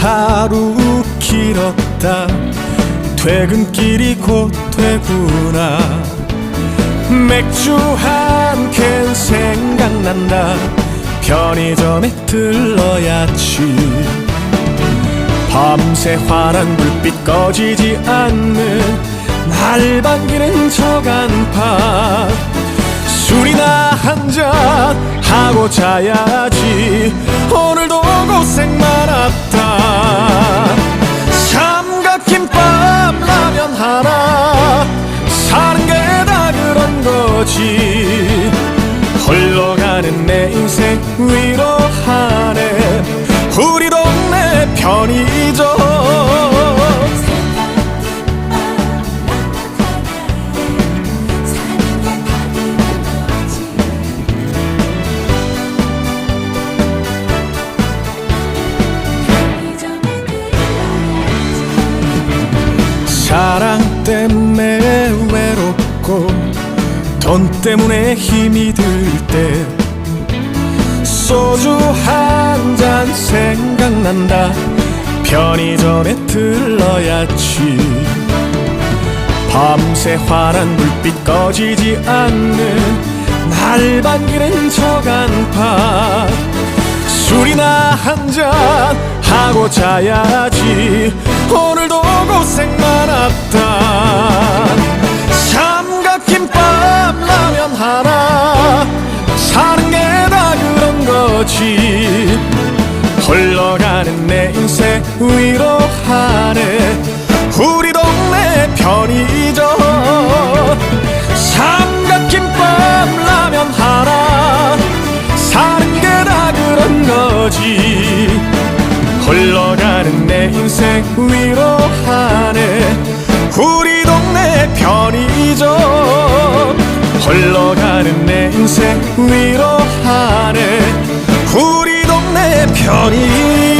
하루 길었다. 퇴근길이 곧 되구나. 맥주 한 캔 생각난다. 편의점에 들러야지. 밤새 환한 불빛 꺼지지 않는 날 반기는 저 간판 술이 나 한잔 하고 자야지. 오늘도 고생 많았다. 삼각김밥 라면 하나. 사는 게 다 그런 거지. 흘러가는 내 인생 위로하네. 우리 동네 편의점 외롭고 돈 때문에 힘이 들 때 소주 한 잔 생각난다. 편의점에 들러야지. 밤새 환한 불빛 꺼지지 않는 날 반기는 저 간판 술이나 한 잔 하고 자야지. 오늘도 고생 많았다 거지. 흘러가는 내 인생 위로하네. 우리 동네 편의점. 삼각김밥 라면 하나. 사는 게 다 그런 거지. 흘러가는 내 인생 위로하네. 우리 동네 편의점. 흘러가는 내 인생 위로하네 편히